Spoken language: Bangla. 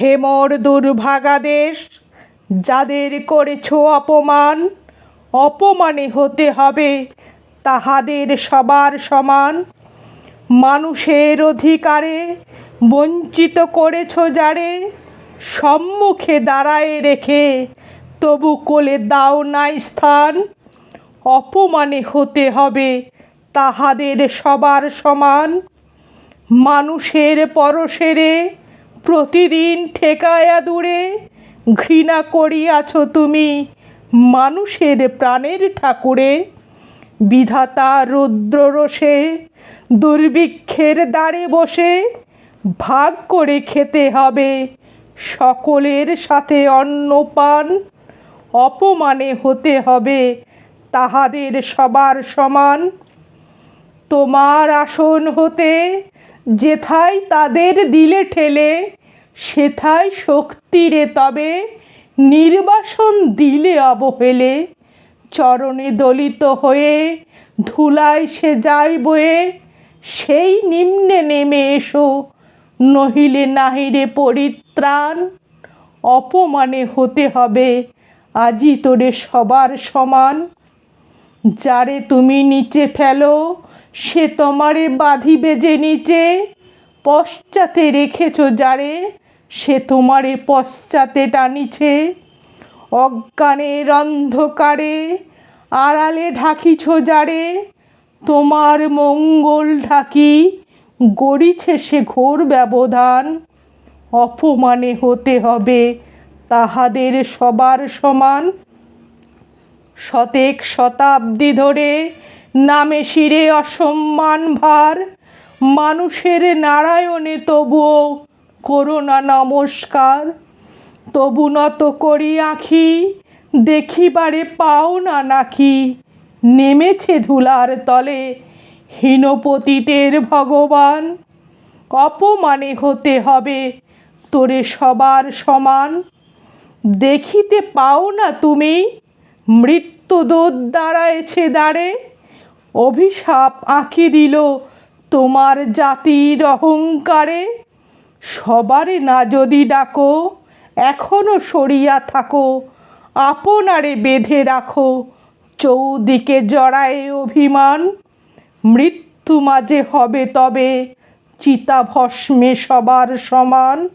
হেমর দুর্ভাগা দেশ, যাদের করেছ অপমান, অপমানে হতে হবে তাহাদের সবার সমান। মানুষের অধিকারে বঞ্চিত করেছ যারে, সম্মুখে দাঁড়ায় রেখে তবু কোলে দাও নাই স্থান। অপমানে হতে হবে তাহাদের সবার সমান। মানুষের পরশেরে প্রতিদিন ঠেকায়া দূরে ঘৃণা করিয়াছ তুমি মানুষের প্রাণের ঠাকুরে। বিধাতা রুদ্ররোষে দুর্ভিক্ষের দ্বারে বসে ভাগ করে খেতে হবে সকলের সাথে অন্নপান। অপমানে হতে হবে তাহাদের সবার সমান। তোমার আসন হতে যেথায় তাদের দিলে ঠেলে, সেথায় শক্তিরে তবে, নির্বাসন দিলে অবহেলে। চরণে দলিত হয়ে ধুলায় সে যায় বয়ে, সেই নিম্নে নেমে এসো, নহিলে নাহিরে পরিত্রাণ। অপমানে হতে হবে, আজি তোরে সবার সমান। যারে তুমি নিচে ফেলো সে তোমারে বাঁধিবে যে নিচে। পশ্চাতে রেখেছ যারে, সে তোমারে পশ্চাতে টানিছে। অজ্ঞানের অন্ধকারে আড়ালে ঢাকিছ যারে, তোমার মঙ্গল ঢাকি গড়িছে সে ঘোর ব্যবধান। অপমানে হতে হবে তাহাদের সবার সমান। শতেক শতাব্দী ধরে নামে শিরে অসম্মান ভার। মানুষের নারায়ণে তবুও করোনা নমস্কার। তবু নত করি আঁখি, দেখিবারে পাও না নাকি। নেমেছে ধুলার তলে হীনপতিতের ভগবান। অপমানে হতে হবে তোরে সবার সমান। দেখিতে পাও না তুমি, মৃত্যুদূত দাঁড়ায়েছে দাঁড়ে অভিশাপ আঁকি দিল তোমার জাতির অহংকারে। সবারে না যদি ডাকো, এখনও সরিয়া থাকো, আপনারে বেঁধে রাখো, চৌদিকে জড়ায় অভিমান। মৃত্যু মাঝে হবে তবে চিতাভস্মে সবার সমান।